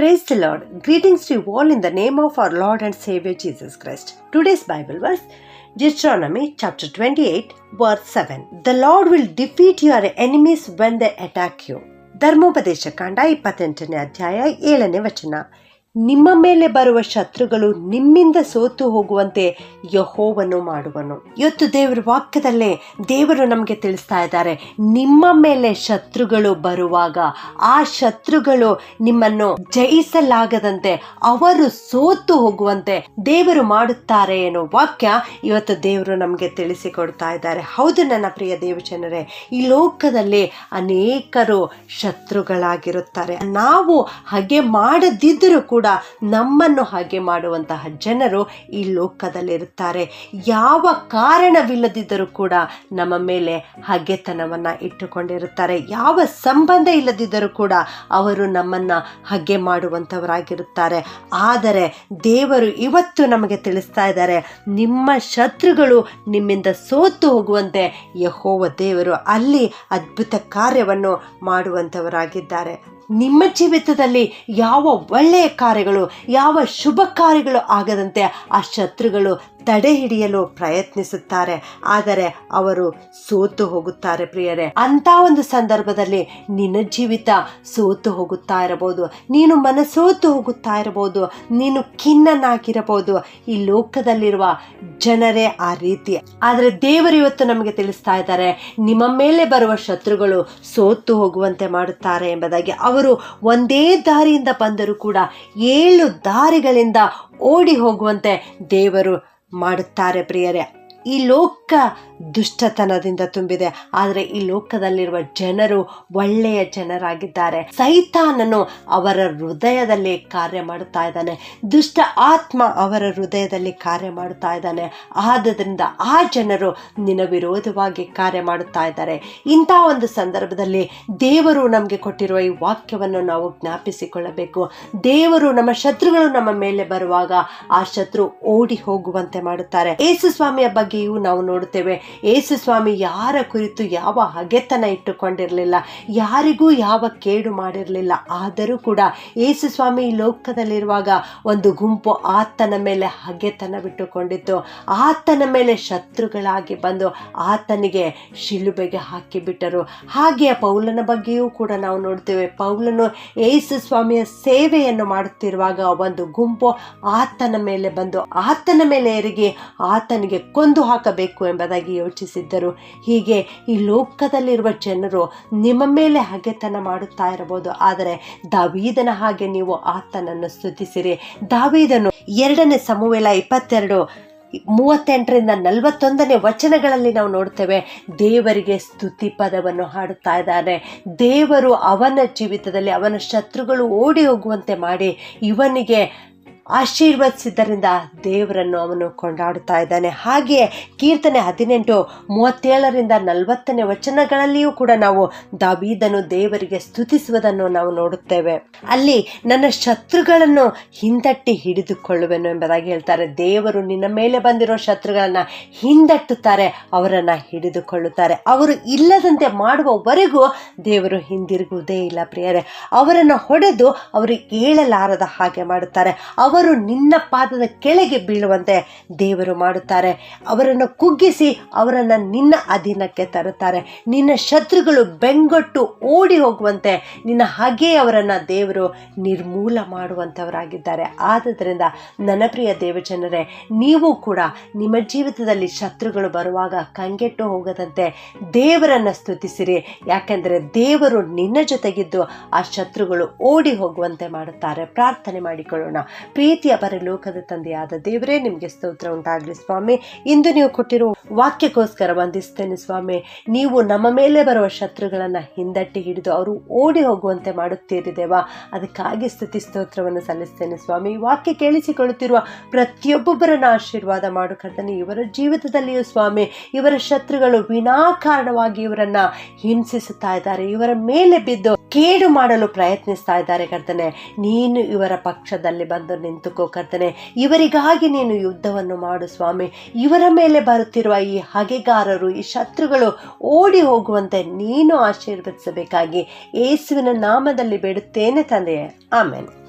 Praise the Lord. Greetings to you all in the name of our Lord and Savior Jesus Christ. Today's Bible verse, Deuteronomy chapter 28, verse 7. The Lord will defeat your enemies when they attack you. ಧರ್ಮೋಪದೇಶ ಕಾಂಡ ಇಪ್ಪತ್ತೆಂಟನೇ ಅಧ್ಯಾಯ ಏಳನೇ ವಚನ ನಿಮ್ಮ ಮೇಲೆ ಬರುವ ಶತ್ರುಗಳು ನಿಮ್ಮಿಂದ ಸೋತು ಹೋಗುವಂತೆ ಯಹೋವನ್ನು ಮಾಡುವನು. ಇವತ್ತು ದೇವರ ವಾಕ್ಯದಲ್ಲೇ ದೇವರು ನಮಗೆ ತಿಳಿಸ್ತಾ ಇದ್ದಾರೆ, ನಿಮ್ಮ ಮೇಲೆ ಶತ್ರುಗಳು ಬರುವಾಗ ಆ ಶತ್ರುಗಳು ನಿಮ್ಮನ್ನು ಜಯಿಸಲಾಗದಂತೆ ಅವರು ಸೋತು ಹೋಗುವಂತೆ ದೇವರು ಮಾಡುತ್ತಾರೆ ಎನ್ನುವ ವಾಕ್ಯ ಇವತ್ತು ದೇವರು ನಮಗೆ ತಿಳಿಸಿಕೊಡ್ತಾ ಇದ್ದಾರೆ. ಹೌದು ನನ್ನ ಪ್ರಿಯ ದೇವಜನರೇ, ಈ ಲೋಕದಲ್ಲಿ ಅನೇಕರು ಶತ್ರುಗಳಾಗಿರುತ್ತಾರೆ. ನಾವು ಹಾಗೆ ಮಾಡದಿದ್ದರೂ ಕೂಡ ನಮ್ಮನ್ನು ಹಾಗೆ ಮಾಡುವಂತಹ ಜನರು ಈ ಲೋಕದಲ್ಲಿರುತ್ತಾರೆ. ಯಾವ ಕಾರಣವಿಲ್ಲದಿದ್ದರೂ ಕೂಡ ನಮ್ಮ ಮೇಲೆ ಹಗೆತನವನ್ನು ಇಟ್ಟುಕೊಂಡಿರುತ್ತಾರೆ. ಯಾವ ಸಂಬಂಧ ಇಲ್ಲದಿದ್ದರೂ ಕೂಡ ಅವರು ನಮ್ಮನ್ನು ಹಗೆ ಮಾಡುವಂಥವರಾಗಿರುತ್ತಾರೆ. ಆದರೆ ದೇವರು ಇವತ್ತು ನಮಗೆ ತಿಳಿಸ್ತಾ ಇದ್ದಾರೆ, ನಿಮ್ಮ ಶತ್ರುಗಳು ನಿಮ್ಮಿಂದ ಸೋತು ಹೋಗುವಂತೆ ಯಹೋವ ದೇವರು ಅಲ್ಲಿ ಅದ್ಭುತ ಕಾರ್ಯವನ್ನು ಮಾಡುವಂಥವರಾಗಿದ್ದಾರೆ. ನಿಮ್ಮ ಜೀವಿತದಲ್ಲಿ ಯಾವ ಒಳ್ಳೆಯ ಕಾರ್ಯಗಳು ಯಾವ ಶುಭ ಕಾರ್ಯಗಳು ಆಗದಂತೆ ಆ ಶತ್ರುಗಳು ತಡೆ ಹಿಡಿಯಲು ಪ್ರಯತ್ನಿಸುತ್ತಾರೆ. ಆದರೆ ಅವರು ಸೋತು ಹೋಗುತ್ತಾರೆ ಪ್ರಿಯರೇ. ಅಂತ ಒಂದು ಸಂದರ್ಭದಲ್ಲಿ ನಿನ್ನ ಜೀವಿತ ಸೋತು ಹೋಗುತ್ತಾ ಇರಬಹುದು. ನೀನು ಮನಸೋತು ಹೋಗುತ್ತಾ ಇರಬಹುದು. ನೀನು ಖಿನ್ನನಾಗಿರಬಹುದು. ಈ ಲೋಕದಲ್ಲಿರುವ ಜನರೇ ಆ ರೀತಿ. ಆದರೆ ದೇವರು ಇವತ್ತು ನಮಗೆ ತಿಳಿಸ್ತಾ ಇದ್ದಾರೆ, ನಿಮ್ಮ ಮೇಲೆ ಬರುವ ಶತ್ರುಗಳು ಸೋತು ಹೋಗುವಂತೆ ಮಾಡುತ್ತಾರೆ ಎಂಬುದಾಗಿ. ಅವರು ಒಂದೇ ದಾರಿಯಿಂದ ಬಂದರೂ ಕೂಡ ಏಳು ದಾರಿಗಳಿಂದ ಓಡಿ ಹೋಗುವಂತೆ ದೇವರು ಮಾಡುತ್ತಾರೆ ಪ್ರಿಯರೇ. ಈ ಲೋಕ ದುಷ್ಟತನದಿಂದ ತುಂಬಿದೆ. ಆದರೆ ಈ ಲೋಕದಲ್ಲಿರುವ ಜನರು ಒಳ್ಳೆಯ ಜನರಾಗಿದ್ದಾರೆ. ಸೈತಾನನು ಅವರ ಹೃದಯದಲ್ಲಿ ಕಾರ್ಯ ಮಾಡುತ್ತಾ ಇದ್ದಾನೆ. ದುಷ್ಟ ಆತ್ಮ ಅವರ ಹೃದಯದಲ್ಲಿ ಕಾರ್ಯ ಮಾಡುತ್ತಾ ಇದ್ದಾನೆ. ಆದ್ದರಿಂದ ಆ ಜನರು ನಿನ್ನ ವಿರೋಧವಾಗಿ ಕಾರ್ಯ ಮಾಡುತ್ತಾ ಇದ್ದಾರೆ. ಇಂಥ ಒಂದು ಸಂದರ್ಭದಲ್ಲಿ ದೇವರು ನಮಗೆ ಕೊಟ್ಟಿರುವ ಈ ವಾಕ್ಯವನ್ನು ನಾವು ಜ್ಞಾಪಿಸಿಕೊಳ್ಳಬೇಕು. ದೇವರು ನಮ್ಮ ಶತ್ರುಗಳು ನಮ್ಮ ಮೇಲೆ ಬರುವಾಗ ಆ ಶತ್ರು ಓಡಿ ಹೋಗುವಂತೆ ಮಾಡುತ್ತಾರೆ. ಏಸು ಸ್ವಾಮಿಯ ಬಗ್ಗೆಯೂ ನಾವು ನೋಡುತ್ತೇವೆ. ಏಸು ಸ್ವಾಮಿ ಯಾರ ಕುರಿತು ಯಾವ ಹಗೆತನ ಇಟ್ಟುಕೊಂಡಿರಲಿಲ್ಲ, ಯಾರಿಗೂ ಯಾವ ಕೇಡು ಮಾಡಿರಲಿಲ್ಲ. ಆದರೂ ಕೂಡ ಏಸು ಸ್ವಾಮಿ ಲೋಕದಲ್ಲಿರುವಾಗ ಒಂದು ಗುಂಪು ಆತನ ಮೇಲೆ ಹಗೆತನ ಬಿಟ್ಟುಕೊಂಡಿತ್ತು. ಆತನ ಮೇಲೆ ಶತ್ರುಗಳಾಗಿ ಬಂದು ಆತನಿಗೆ ಶಿಲುಬೆಗೆ ಹಾಕಿಬಿಟ್ಟರು. ಹಾಗೆ ಪೌಲನ ಬಗ್ಗೆಯೂ ಕೂಡ ನಾವು ನೋಡ್ತೇವೆ. ಪೌಲನು ಏಸು ಸ್ವಾಮಿಯ ಸೇವೆಯನ್ನು ಮಾಡುತ್ತಿರುವಾಗ ಒಂದು ಗುಂಪು ಆತನ ಮೇಲೆ ಬಂದು ಆತನ ಮೇಲೆ ಎರಿಗಿ ಆತನಿಗೆ ಕೊಂದು ಹಾಕಬೇಕು ಎಂಬುದಾಗಿ ಯೋಚಿಸಿದ್ದರು. ಹೀಗೆ ಈ ಲೋಕದಲ್ಲಿರುವ ಜನರು ನಿಮ್ಮ ಮೇಲೆ ಹಗೆತನ ಮಾಡುತ್ತಾ ಇರಬಹುದು. ಆದರೆ ದಾವೀದನ ಹಾಗೆ ನೀವು ಆತನನ್ನು ಸ್ತುತಿಸಿರಿ. ದಾವೀದನು ಎರಡನೇ ಸಮುವೆಲ ಇಪ್ಪತ್ತೆರಡು, ಮೂವತ್ತೆಂಟರಿಂದ ನಲವತ್ತೊಂದನೇ ವಚನಗಳಲ್ಲಿ ನಾವು ನೋಡ್ತೇವೆ ದೇವರಿಗೆ ಸ್ತುತಿ ಪದವನ್ನು ಹಾಡುತ್ತಾ ಇದ್ದಾನೆ. ದೇವರು ಅವನ ಜೀವಿತದಲ್ಲಿ ಅವನ ಶತ್ರುಗಳು ಓಡಿ ಹೋಗುವಂತೆ ಮಾಡಿ ಇವನಿಗೆ ಆಶೀರ್ವದಿಸಿದ್ದರಿಂದ ದೇವರನ್ನು ಅವನು ಕೊಂಡಾಡುತ್ತಾ ಇದ್ದಾನೆ. ಹಾಗೆಯೇ ಕೀರ್ತನೆ ಹದಿನೆಂಟು ಮೂವತ್ತೇಳರಿಂದ ನಲವತ್ತನೇ ವಚನಗಳಲ್ಲಿಯೂ ಕೂಡ ನಾವು ದಾವೀದನು ದೇವರಿಗೆ ಸ್ತುತಿಸುವುದನ್ನು ನಾವು ನೋಡುತ್ತೇವೆ. ಅಲ್ಲಿ ನನ್ನ ಶತ್ರುಗಳನ್ನು ಹಿಂದಟ್ಟಿ ಹಿಡಿದುಕೊಳ್ಳುವೆನು ಎಂಬುದಾಗಿ ಹೇಳ್ತಾರೆ. ದೇವರು ನಿನ್ನ ಮೇಲೆ ಬಂದಿರೋ ಶತ್ರುಗಳನ್ನ ಹಿಂದಟ್ಟುತ್ತಾರೆ, ಅವರನ್ನು ಹಿಡಿದುಕೊಳ್ಳುತ್ತಾರೆ. ಅವರು ಇಲ್ಲದಂತೆ ಮಾಡುವವರೆಗೂ ದೇವರು ಹಿಂದಿರುಗುವುದೇ ಇಲ್ಲ ಪ್ರಿಯರೇ. ಅವರನ್ನು ಹೊಡೆದು ಅವರು ಏಳಲಾರದ ಹಾಗೆ ಮಾಡುತ್ತಾರೆ. ಅವರು ನಿನ್ನ ಪಾದದ ಕೆಳಗೆ ಬೀಳುವಂತೆ ದೇವರು ಮಾಡುತ್ತಾರೆ. ಅವರನ್ನು ಕುಗ್ಗಿಸಿ ಅವರನ್ನು ನಿನ್ನ ಅಧೀನಕ್ಕೆ ತರುತ್ತಾರೆ. ನಿನ್ನ ಶತ್ರುಗಳು ಬೆಂಗೊಟ್ಟು ಓಡಿ ಹೋಗುವಂತೆ ನಿನ್ನ ಹಾಗೆ ಅವರನ್ನು ದೇವರು ನಿರ್ಮೂಲ ಮಾಡುವಂಥವರಾಗಿದ್ದಾರೆ. ಆದ್ದರಿಂದ ನನ್ನ ಪ್ರಿಯ ದೇವಜನರೇ, ನೀವು ಕೂಡ ನಿಮ್ಮ ಜೀವಿತದಲ್ಲಿ ಶತ್ರುಗಳು ಬರುವಾಗ ಕಂಗೆಟ್ಟು ಹೋಗದಂತೆ ದೇವರನ್ನು ಸ್ತುತಿಸಿರಿ. ಯಾಕೆಂದರೆ ದೇವರು ನಿನ್ನ ಜೊತೆಗಿದ್ದು ಆ ಶತ್ರುಗಳು ಓಡಿ ಹೋಗುವಂತೆ ಮಾಡುತ್ತಾರೆ. ಪ್ರಾರ್ಥನೆ ಮಾಡಿಕೊಳ್ಳೋಣ. ಪ್ರೀತಿಯ ಪರಲೋಕದ ತಂದೆಯಾದ ದೇವರೇ, ನಿಮಗೆ ಸ್ತೋತ್ರ ಉಂಟಾಗಲಿ ಸ್ವಾಮಿ. ಇಂದು ನೀವು ಕೊಟ್ಟಿರುವ ವಾಕ್ಯಕ್ಕೋಸ್ಕರ ವಂದಿಸ್ತೇನೆ ಸ್ವಾಮಿ. ನೀವು ನಮ್ಮ ಮೇಲೆ ಬರುವ ಶತ್ರುಗಳನ್ನ ಹಿಂದಟ್ಟಿ ಹಿಡಿದು ಅವರು ಓಡಿ ಹೋಗುವಂತೆ ಮಾಡುತ್ತೀರಿ ದೇವ. ಅದಕ್ಕಾಗಿ ಸ್ತುತಿ ಸ್ತೋತ್ರವನ್ನು ಸಲ್ಲಿಸ್ತೇನೆ ಸ್ವಾಮಿ. ವಾಕ್ಯ ಕೇಳಿಸಿಕೊಳ್ಳುತ್ತಿರುವ ಪ್ರತಿಯೊಬ್ಬೊಬ್ಬರನ್ನ ಆಶೀರ್ವಾದ ಮಾಡು ಕರ್ತನೆ. ಇವರ ಜೀವಿತದಲ್ಲಿಯೂ ಸ್ವಾಮಿ, ಇವರ ಶತ್ರುಗಳು ವಿನಾಕಾರಣವಾಗಿ ಇವರನ್ನ ಹಿಂಸಿಸುತ್ತಾ ಇದ್ದಾರೆ. ಇವರ ಮೇಲೆ ಬಿದ್ದು ಕೇಡು ಮಾಡಲು ಪ್ರಯತ್ನಿಸ್ತಾ ಇದ್ದಾರೆ ಕರ್ತನೆ. ನೀನು ಇವರ ಪಕ್ಷದಲ್ಲಿ ಬಂದು ನಿಂತುಕೋ ಕರ್ತನೆ. ಇವರಿಗಾಗಿ ನೀನು ಯುದ್ಧವನ್ನು ಮಾಡು ಸ್ವಾಮಿ. ಇವರ ಮೇಲೆ ಬರುತ್ತಿರುವ ಈ ಹಗೆಗಾರರು, ಈ ಶತ್ರುಗಳು ಓಡಿ ಹೋಗುವಂತೆ ನೀನು ಆಶೀರ್ವದಿಸಬೇಕಾಗಿ. ಯೇಸುವಿನ ನಾಮದಲ್ಲಿ ಬೇಡುತ್ತೇನೆ ತಂದೆಯೇ. ಆಮೇಲೆ